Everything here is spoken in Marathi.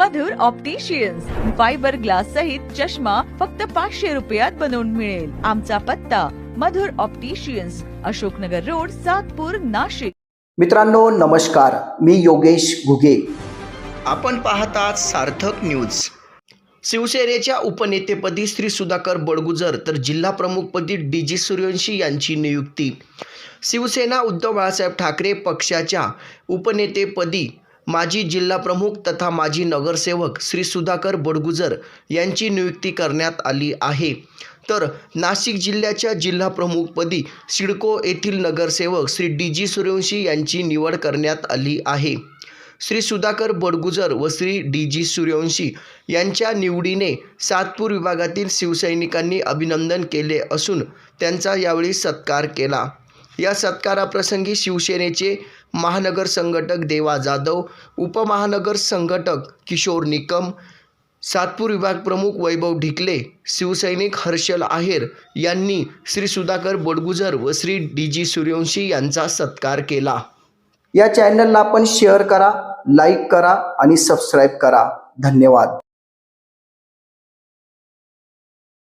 मधुर ऑप्टिशियन्स फायबर ग्लास सहित चष्मा फक्त पाचशे रुपयात बनवून मिळेल. आमचा पत्ता मधुर ऑप्टिशियन्स अशोकनगर रोड सातपूर नाशिक. मित्रांनो नमस्कार. मी योगेश घुगे. आपण पाहतात सार्थक न्यूज शिवसेनेच्या उपनेतेपदी श्री सुधाकर बडगुजर तर जिल्हा प्रमुखपदी डी जी सूर्यवंशी यांची नियुक्ती. शिवसेना उद्धव बाळासाहेब ठाकरे पक्षाच्या उपनेतेपदी माजी जिल्हा प्रमुख तथा माजी नगरसेवक श्री सुधाकर बडगुजर यांची नियुक्ती करण्यात आली आहे. तर नाशिक जिल्ह्याच्या जिल्हा प्रमुखपदी सिडको येथील नगरसेवक श्री डी जी सूर्यवंशी यांची निवड करण्यात आली आहे. श्री सुधाकर बडगुजर व श्री डी जी सूर्यवंशी यांच्या निवडीने सातपूर विभागातील शिवसैनिकांनी अभिनंदन केले असून त्यांचा यावेळी सत्कार केला. या सत्काराप्रसंगी शिवसेनेचे महानगर संघटक देवा जाधव उपमहानगर संघटक किशोर निकम सातपूर विभाग प्रमुख वैभव ढिकले शिवसैनिक हर्षल आहेर यांनी श्री सुधाकर बडगुजर व श्री डी जी सूर्यवंशी यांचा सत्कार केला. या चॅनलला आपण शेअर करा लाईक करा आणि सबस्क्राईब करा. धन्यवाद.